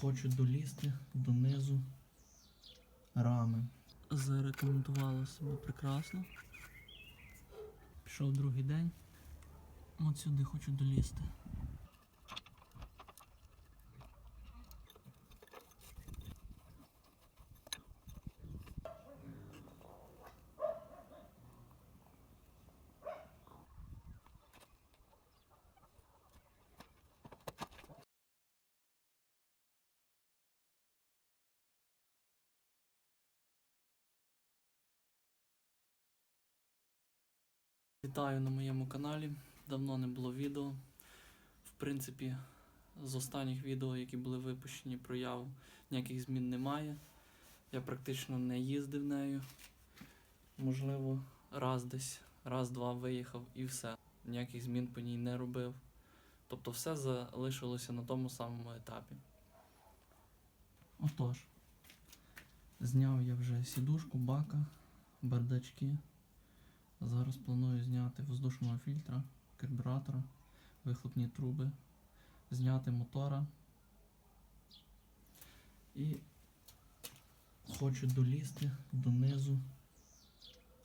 Хочу долізти донизу рами. Зарекомендувала себе прекрасно. Пішов другий день. От сюди хочу долізти. Вітаю на моєму каналі. Давно не було відео. В принципі, з останніх відео, які були випущені про яву, ніяких змін немає. Я практично не їздив нею. Можливо, раз десь, раз-два виїхав і все. Ніяких змін по ній не робив. Тобто все залишилося на тому самому етапі. Отож, зняв я вже сідушку, бака, бардачки. Зараз планую зняти воздушного фільтра, карбюратора, вихлопні труби, зняти мотора. І хочу долізти донизу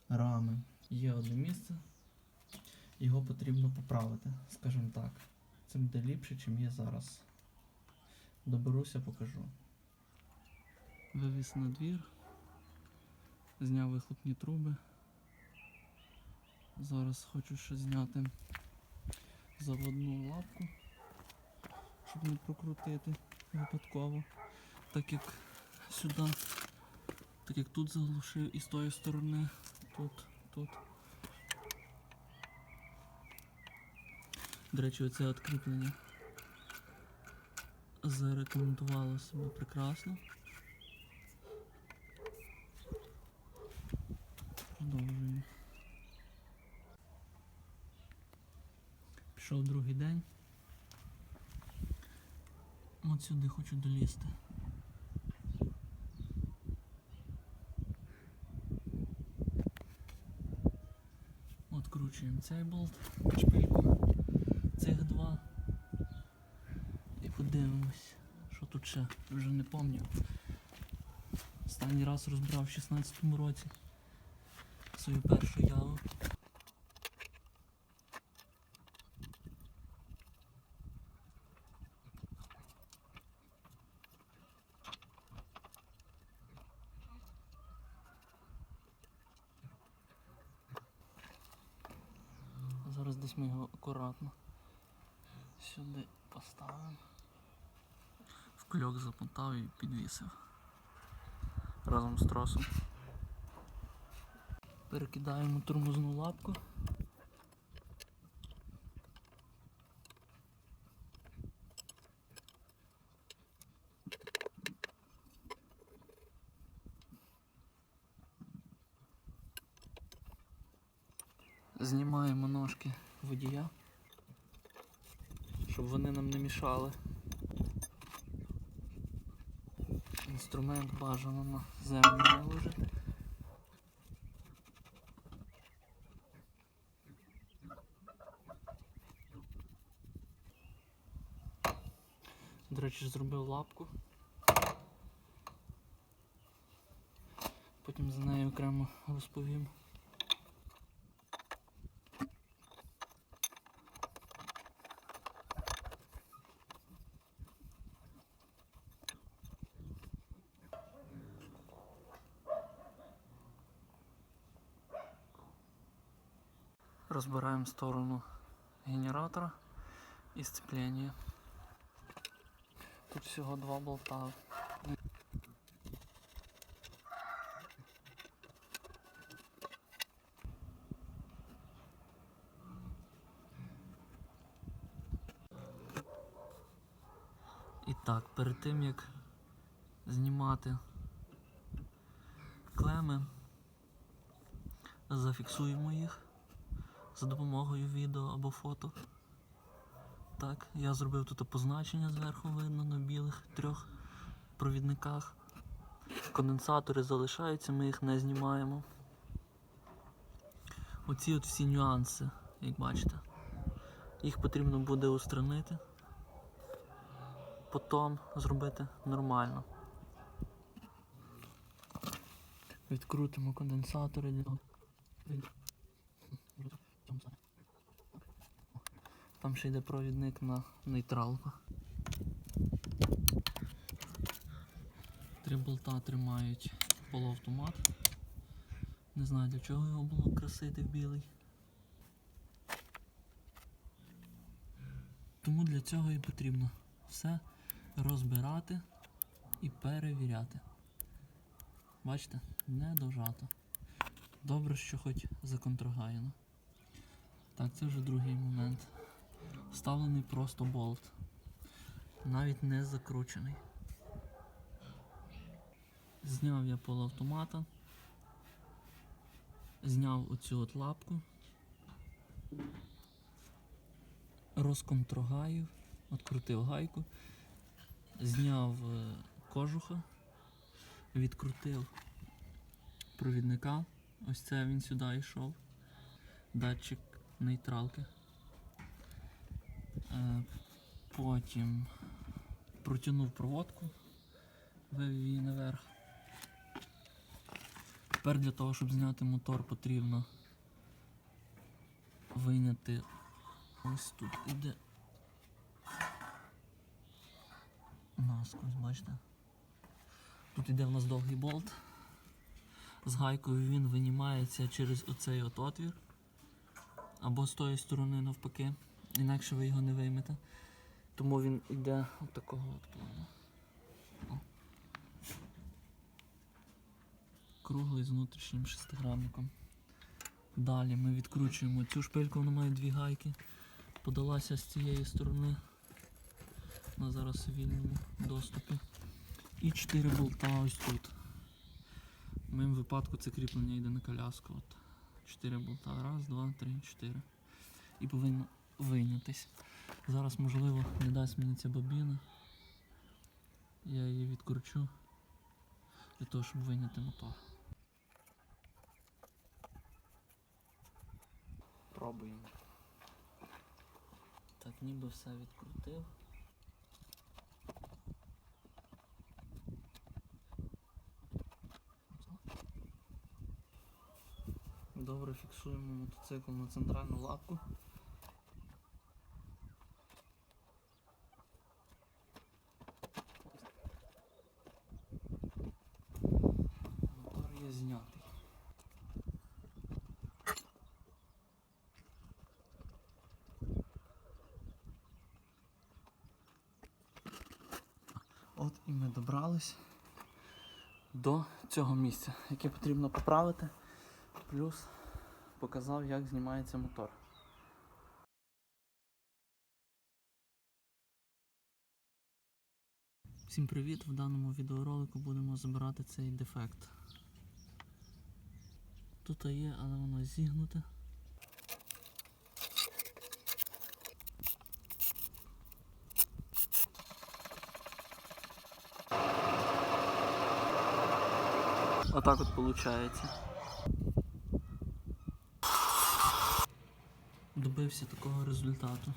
рами. Є одне місце, його потрібно поправити, скажімо так. Це буде ліпше, чим є зараз. Доберуся, покажу. Вивіз на двір, зняв вихлопні труби. Зараз хочу ще зняти заводну лапку, щоб не прокрутити випадково. Так як сюди, так як тут заглушив і з тої сторони, тут, тут. До речі, оце відкріплення зарекомендувало себе прекрасно. Пішов день. От сюди хочу долізти. Откручуємо цей болт, шпильку, цих два. І подивимось, що тут ще, вже не пам'ятаю. Останній раз розбирав в 16-му році свою першу яву. Зараз десь ми його акуратно сюди поставимо. В кльок замотав і підвісив. Разом з тросом. Перекидаємо тормозну лапку. Знімаємо ножки водія, щоб вони нам не мішали. Інструмент бажано на землю виложити. До речі, зробив лапку. Потім за нею окремо розповім. Розбираємо сторону генератора і сцеплення. Тут всього два болта. Так, перед тим як знімати клеми, зафіксуємо їх за допомогою відео або фото. Так, я зробив тут позначення зверху видно на білих трьох провідниках. Конденсатори залишаються, ми їх не знімаємо. Оці от всі нюанси, як бачите. Їх потрібно буде устранити. потім зробити нормально. Відкрутимо конденсатори. Там ще йде провідник на нейтралку. Три болта тримають полуавтомат. Не знаю для чого його було красити в білий. Тому для цього і потрібно все розбирати і перевіряти. Бачите, не дожато. Добре, що хоч законтрагаяно. Так, це вже другий момент. Вставлений просто болт. Навіть не закручений. Зняв я полуавтомата. Зняв оцю от лапку. Розконтрогаїв, відкрутив гайку, зняв е, кожуха, відкрутив провідника. Ось це він сюди йшов. Датчик нейтралки. Е, Потім протягнув проводку, вивів її наверх. Тепер для того, щоб зняти мотор, потрібно вийняти ось тут іде наскось, бачите? Тут іде в нас довгий болт. З гайкою він винімається через оцей от отвір. Або з тої сторони навпаки. Інакше ви його не виймете. Тому він йде от такого от плану. Круглий з внутрішнім шестигранником. Далі ми відкручуємо цю шпильку, вона має дві гайки. Подалася з цієї сторони. Вона зараз вільному доступі. І 4 болта ось тут. В моєму випадку це кріплення йде на коляску. От. 4 болта. Раз, два, три, чотири. І повинно вийнятись. Зараз, можливо, не дасть мені ця бобіна. Я її відкручу для того, щоб вийняти мотор. Пробуємо. Так, ніби все відкрутив. Добре фіксуємо мотоцикл на центральну лапку. Є знятий. От і ми добрались до цього місця, яке потрібно поправити. Плюс показав, як знімається мотор. Всім привіт! В даному відеоролику будемо забирати цей дефект. Тут є, але воно зігнуте. Отак от виходить. Добився такого результату.